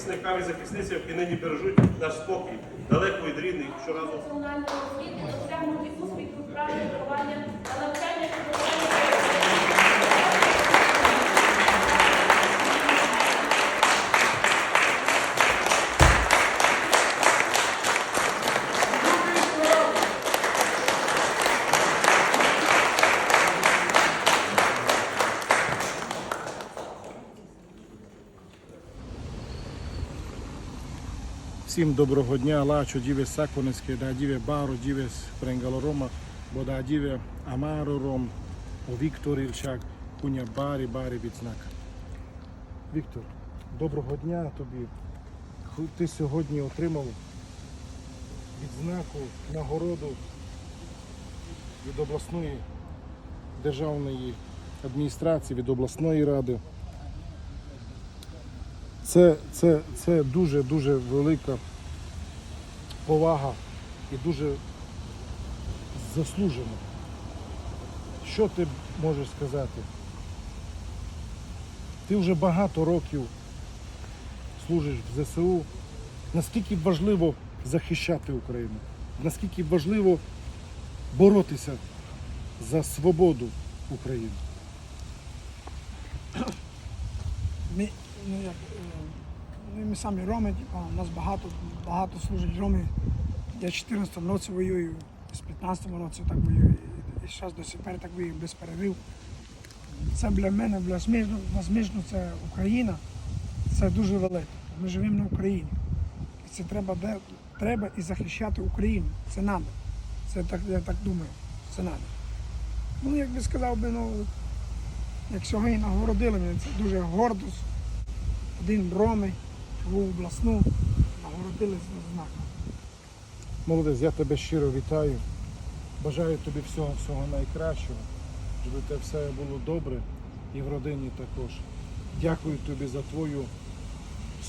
захисникам і захисницям, які нині бережуть наш спокій, далеко від рідних, щоразу національного освіти досягнути успіху в праві виховання та навчання Всім доброго дня, лачо діве саконецьке, да діве баро, діве пренгалорома, бо да діве амарором, о Віктор Ільчак, куня барі, барі відзнак. Віктор, доброго дня тобі. Ти сьогодні отримав відзнаку, нагороду від обласної державної адміністрації, від обласної ради. Це, це, це дуже дуже велика повага і дуже заслужено. Що ти можеш сказати? Ти вже багато років служиш в ЗСУ. Наскільки важливо захищати Україну? Наскільки важливо боротися за свободу України? Ну, ми самі роми, у нас багато, багато служать роми. Я в 14 році воюю, з 15 році так воюю, і, зараз до сих так воюю без перерив. Це для мене для сміжно це Україна, це дуже велике. Ми живемо на Україні. І це треба, де, треба і захищати Україну. Це треба. Це так, я так думаю, це треба. Ну, як би сказав би, ну, як сьогодні нагородили мене, це дуже гордо. Один роми, в обласну, нагородили знаком. Молодець, я тебе щиро вітаю. Бажаю тобі всього всього найкращого, щоб у тебе все було добре і в родині також. Дякую тобі за твою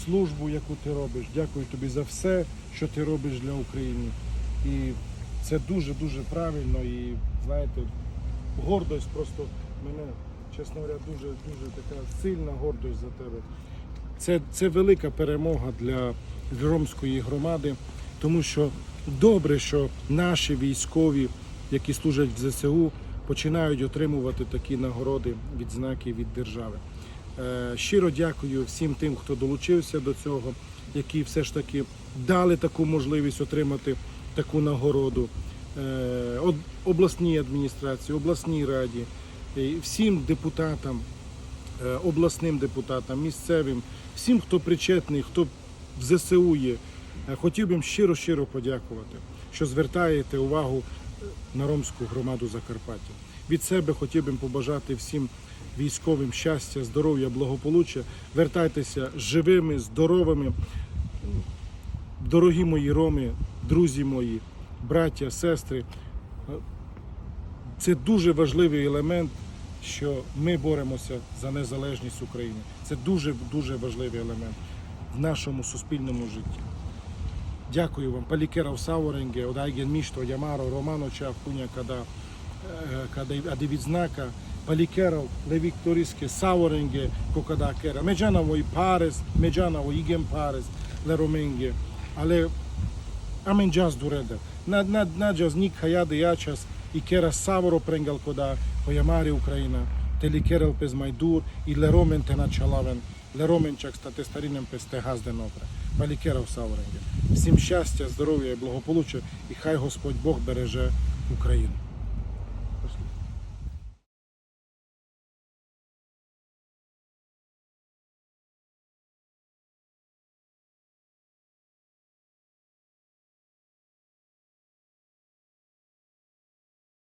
службу, яку ти робиш. Дякую тобі за все, що ти робиш для України. І це дуже-дуже правильно. І знаєте, гордость просто мене, чесно говоря, дуже дуже така сильна гордость за тебе. Це, це велика перемога для ромської громади, тому що добре, що наші військові, які служать в ЗСУ, починають отримувати такі нагороди, відзнаки від держави. Е, Щиро дякую всім тим, хто долучився до цього, які все ж таки дали таку можливість отримати таку нагороду. Е, об- Обласній адміністрації, обласній раді, всім депутатам, обласним депутатам, місцевим, всім, хто причетний, хто в ЗСУ є. Е, Хотів би щиро-щиро подякувати, що звертаєте увагу е, на ромську громаду Закарпаття. Від себе хотів би побажати всім військовим щастя, здоров'я, благополуччя. Вертайтеся живими, здоровими. Дорогі мої роми, друзі мої, браття, сестри. е, Це дуже важливий елемент, що ми боремося за незалежність України. Це дуже дуже важливий елемент в нашому суспільному житті. Дякую вам. Палікерав Сауренге, одайген мішто, Ямаро, Романо Чавкуня, kada, е, відзнака, Палікерав, Левікторійське, Сауренге, Кокада Кера, Меджаново і Парес, Меджаново, Іген Парес, Ле Роменге, але Amen jazz dureda. Nad nad nadjaz nik hayade yachas i kera savoro prengal koda pojamari Ukraina. Teli kerel pez majdur i le romen te началавен. Le ромен чак стати старинним пез те газде добре. Палікерав Сауренге. Всім щастя, здоров'я і благополуччя, і хай Господь Бог береже Україну.